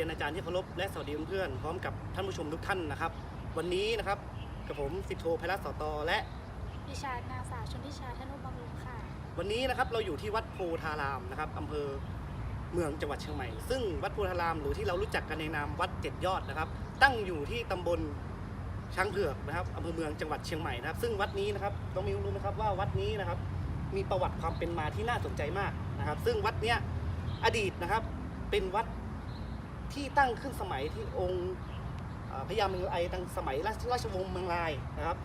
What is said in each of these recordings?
ยนอาจารย์ที่เคารพและสวัสดีเพื่อนๆพร้อมกับท่านผู้ชมทุกท่านนะครับ วันนี้นะครับกับผมสิบโทไพรัสสอตอและดิฉันนางสาวชนทิชาธนุบำรุงค่ะ วันนี้นะครับเราอยู่ที่วัดโพธารามนะครับอำเภอเมืองจังหวัดเชียงใหม่ ซึ่งวัดโพธารามหรือที่เรารู้จักกันในนามวัดเจ็ดยอดนะครับ ตั้งอยู่ที่ตำบลช้างเผือกนะครับอำเภอเมืองจังหวัดเชียงใหม่นะครับ ซึ่งวัดนี้นะครับต้องมีรู้ไหมครับว่าวัดนี้นะครับมีประวัติความเป็นมาที่น่าสนใจมากนะครับ ซึ่งวัดเนี้ยอดีตนะครับเป็นวัด ที่ตั้งขึ้นสมัยที่องค์เอ่อพระยาเมืองไอตั้งสมัยราชราชวงศ์เมืองลายนะครับ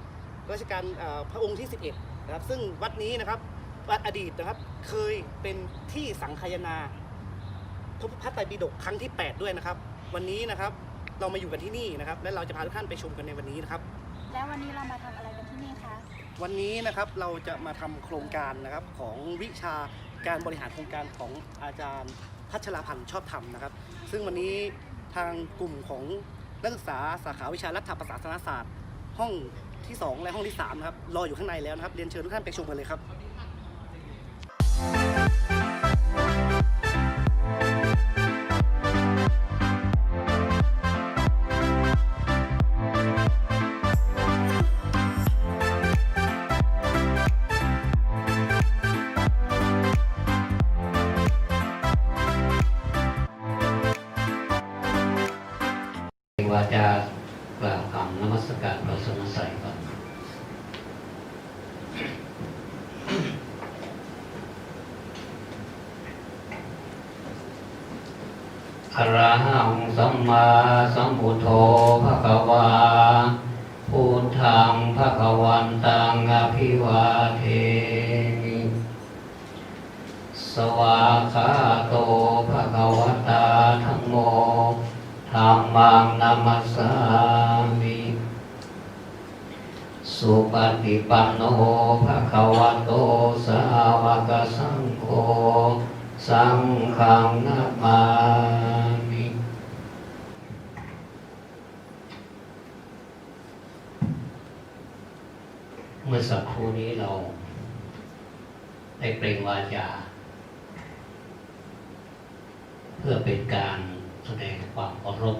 รัชกาลเอ่อพระองค์ที่ 11 นะครับ ซึ่งวัดนี้นะครับวัดอดีตนะครับเคยเป็นที่สังคายนาพระพัตไตรปิฎกครั้งที่ 8 ด้วยนะครับ วันนี้นะครับเรามาอยู่กันที่นี่นะครับ และเราจะพาทุกท่านไปชมกันในวันนี้นะครับ แล้ววันนี้เรามาทำอะไรกันที่นี่คะวันนี้นะครับเราจะมาทำโครงการนะครับของวิชาการบริหารโครงการของอาจารย์พัชราพันธ์ชอบธรรมนะครับ ซึ่งวันนี้ทางกลุ่มของนักศึกษาสาขาวิชารัฐประศาสนศาสตร์ ห้องที่ 2 และห้องที่3นะครับรออยู่ข้างในแล้วนะครับ เรียนเชิญทุกท่านไปชมกันเลยครับ จากล่าวคำนมัสการพระสนใสยก่อนอะรหังสัมมาสัมพุทโธภะคะวาพุทธังภะคะวันตังอภิวาเทมิสวาคาโตภะคะวตาธัมโม มังนามัสสามิสุปฏิปันโนภะคะวะโตสาวกสังโฆสังฆังนามามิเมื่อสักครู่นี้เราได้เปล่งวาจา เพื่อเป็นการ แสดงความเคารพ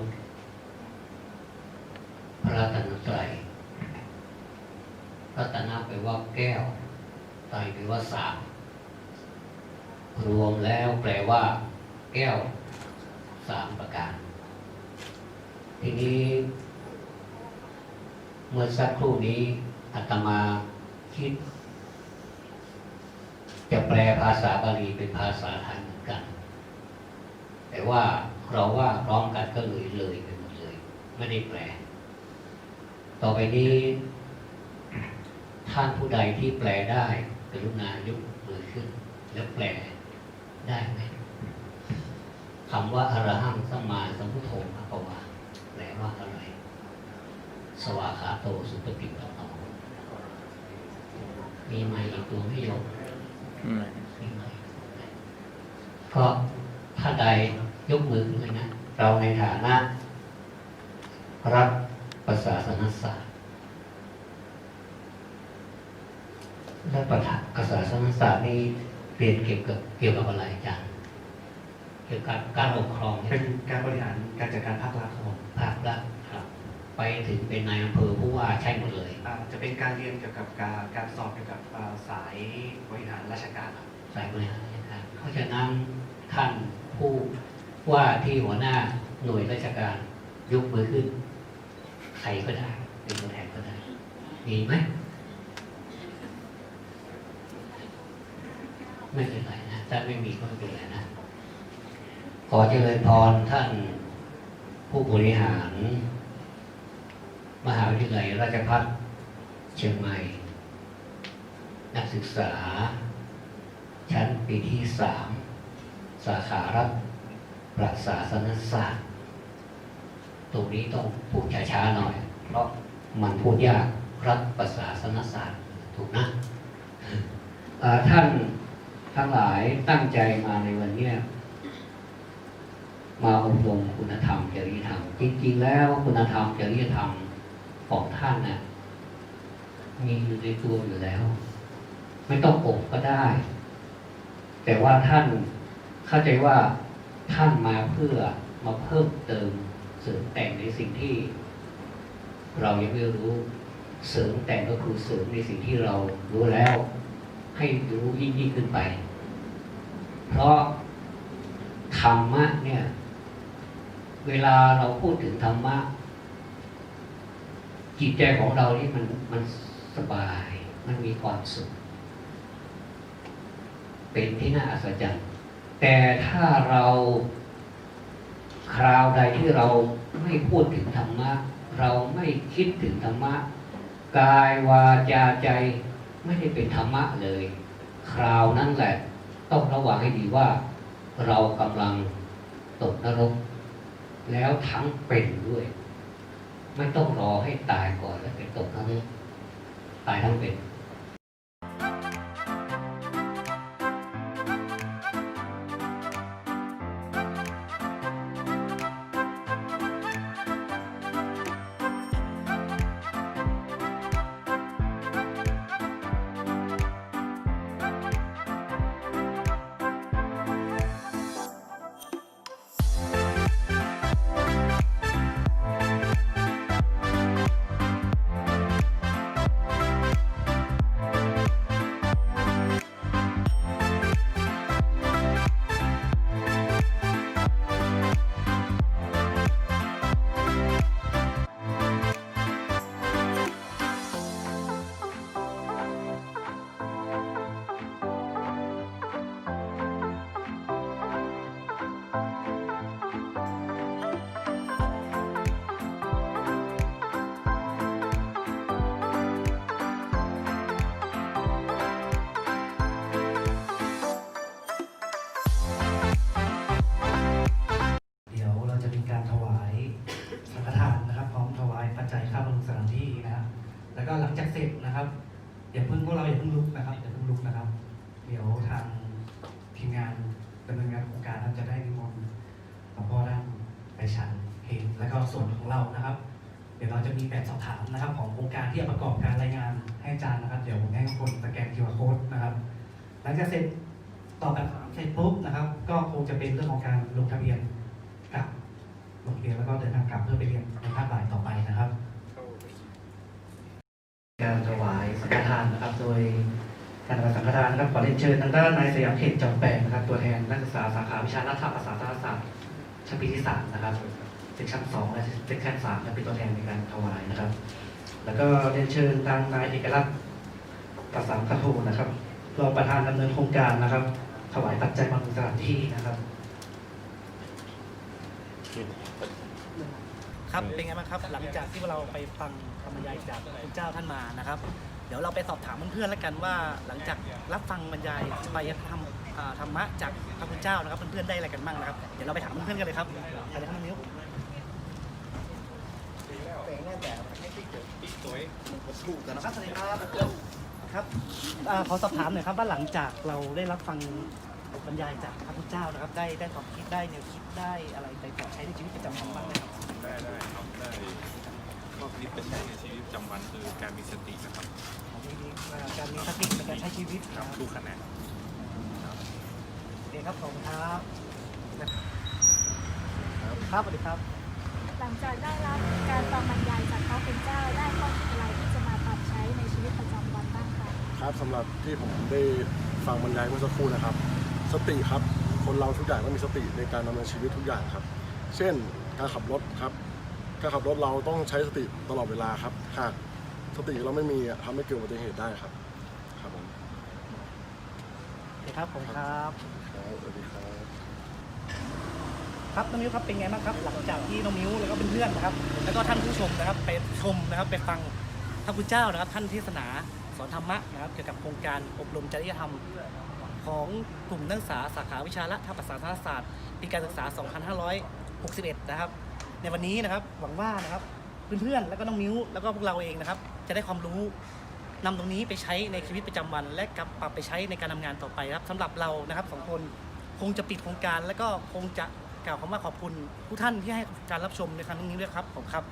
พระรัตนตรัยรัตนะแปลว่าแก้วไตรแปลว่าสามรวมแล้วแปลว่า แก้วสามประการ ทีนี้ เมื่อสักครู่นี้อาตมาคิด จะแปลภาษาบาลีเป็นภาษาไทยเหมือนกัน แต่ว่า เราว่าพร้อมกันก็เลยเลยไปหมดเลย ไม่ได้แปล ต่อไปนี้ ท่านผู้ใดที่แปลได้กรุณายกมือขึ้น แล้วแปลได้ไหมคำว่าอรหังสัมมาสัมพุทโธภควาแปลว่าอะไร สวากขาโตสุปฏิปันโนมีไหมอีกตัวไม่ยกมีไหมเพราะถ้าใด ยกมือขึ้นเลยนะ เราในฐานะรับภาษาสนศาสตร์และประธานภาษาสนศาสตร์นี่เรียนเกี่ยวกับเกี่ยวกับอะไรอาจารย์เกี่ยวกับการปกครองใช่ไหมเป็นการบริหารการจัดการภาครัฐครับผมภาครัฐครับ ไปถึงเป็นนายอำเภอผู้ว่าใช่หมดเลยอ่าจะเป็นการเรียนเกี่ยวกับการการสอบเกี่ยวกับอ่าสายบริหารราชการครับสายบริหารราชการเพราะฉะนั้นท่านผู้ ว่าที่หัวหน้าหน่วยราชการยกมือขึ้น ใครก็ได้ เป็นตัวแทนก็ได้ มีไหมไม่เป็นไรนะถ้าไม่มีก็ไม่เป็นไรนะ ขอเจริญพรท่านผู้บริหาร มหาวิทยาลัยราชภัฏเชียงใหม่ นักศึกษา ชั้นปีที่สามสาขารัฐ ประศาสนศาสตร์ ตรงนี้ต้องพูดช้าๆหน่อย เพราะมันพูดยากรัฐประศาสนศาสตร์ถูกนะท่านทั้งหลายตั้งใจมาในวันนี้มาอบรมคุณธรรมจริยธรรม จริงๆ แล้วคุณธรรมจริยธรรมของท่านน่ะมีอยู่ในตัวอยู่แล้ว ไม่ต้องอบก็ได้ แต่ว่าท่านเข้าใจว่า ท่านมาเพื่อมาเพิ่มเติมเสริมแต่งในสิ่งที่ เรายังไม่รู้ เสริมแต่งก็คือเสริมในสิ่งที่เรารู้แล้ว ให้รู้ยิ่งยิ่งขึ้นไป เพราะธรรมะเนี่ย เวลาเราพูดถึงธรรมะ จิตใจของเรานี่มันมันสบาย มันมีความสุข เป็นที่น่าอัศจรรย์ แต่ถ้าเราคราวใดที่เราไม่พูดถึงธรรมะ เราไม่คิดถึงธรรมะ กายวาจาใจไม่ได้เป็นธรรมะเลย คราวนั้นแหละ ต้องระวังให้ดีว่า เรากำลังตกนรก แล้วทั้งเป็นด้วย ไม่ต้องรอให้ตายก่อนแล้วไปตกนรกตายทั้งเป็น อย่าเพิ่งพวกเราอย่าเพิ่งลุกนะครับอย่าเพิ่งลุกนะครับ เดี๋ยวทางทีมงานดำเนินงานโครงการครับจะได้นิมนต์หลวงพ่อท่านไปฉันเพลงแล้วก็ส่วนของเรานะครับ เดี๋ยวเราจะมีแบบสอบถามนะครับ ของโครงการที่จะประกอบการรายงานให้อาจารย์นะครับ เดี๋ยวผมให้คนสแกน QR code นะครับ หลังจากเสร็จตอบแบบถามเสร็จปุ๊บนะครับ ก็คงจะเป็นเรื่องของการลงทะเบียนกับลงทะเบียนแล้วก็เดินทางกลับเพื่อไปเรียนในภาคบ่ายต่อไปนะครับ การถวายสังฆทานนะครับ โดยการถวายสังฆทานนะครับขอเรียนเชิญทางด้านนายสยามเขตจอมแปลงนะครับ ตัวแทนนักศึกษาสาขาวิชารัฐประศาสนศาสตร์ชั้นปีที่สามนะครับเซกชันสองและเซกชันสามเป็นตัวแทนในการถวายนะครับ แล้วก็เรียนเชิญทางนายเอกลักษณ์ประสานคทูนะครับรองประธานดำเนินโครงการนะครับ ถวายปัจจัยบำรุงสถานที่นะครับ ครับเป็นไงบ้างครับ หลังจากที่เราไปฟังธรรมยายจากคุณเจ้าท่านมานะครับ เดี๋ยวเราไปสอบถามเพื่อนๆแล้วกันว่า หลังจากรับฟังบรรยายไปธรรมอ่าธรรมะจากพระคุณเจ้านะครับเพื่อนๆได้อะไรกันบ้างนะครับเดี๋ยวเราไปถามเพื่อนๆกันเลยครับไปเลยครับน้องมิ้วถูกกันนะครับสวัสดีครับครับอ่าขอสอบถามหน่อยครับว่าหลังจากเราได้รับฟังบรรยายจากพระพุทธเจ้านะครับ ได้ได้ความคิดได้แนวคิดได้อะไรไปปรับใช้ในชีวิตประจำวันบ้างไหมครับ ได้ได้ครับได้ข้อคิดเป็นใช้ในชีวิตประจำวันคือการมีสตินะครับของมีการมีสติในการใช้ชีวิตครับทุกขณะ โอเคครับขอบคุณครับครับสวัสดีครับ หลังจากได้รับการฟังบรรยายจากพระเป็นเจ้าได้ข้อคิดอะไรที่จะมาปรับใช้ในชีวิตประจำวันบ้างคะครับสำหรับที่ผมได้ฟังบรรยายเมื่อสักครู่นะครับ สติครับ คนเราทุกอย่างต้องมีสติในการดำเนินชีวิตทุกอย่างครับ เช่นการขับรถครับ การขับรถเราต้องใช้สติตลอดเวลาครับหากสติเราไม่มีอะทำให้เกิดอุบัติเหตุได้ครับ ครับผมโอเคครับผมครับ ครับสวัสดีครับ ครับน้องมิ้วครับเป็นไงบ้างครับ หลังจากที่น้องมิ้วแล้วก็เพื่อนๆนะครับ แล้วก็ท่านผู้ชมนะครับไปชมนะครับไปฟังพระคุณเจ้านะครับ ท่านเทศนาสอนธรรมะนะครับเกี่ยวกับโครงการอบรมจริยธรรมของกลุ่มนักศึกษาสาขาวิชารัฐประศาสนศาสตร์ปีการศึกษา 2561 นะครับ ในวันนี้นะครับหวังว่านะครับเพื่อนๆแล้วก็น้องมิ้วแล้วก็พวกเราเองนะครับ จะได้ความรู้นำตรงนี้ไปใช้ในชีวิตประจำวัน และกลับปรับไปใช้ในการทำงานต่อไปครับสำหรับเรานะครับสองคนคงจะปิดโครงการ แล้วก็คงจะกล่าวคำว่าขอบคุณทุกท่านที่ให้การรับชมในครั้งนี้ด้วยครับผมครับ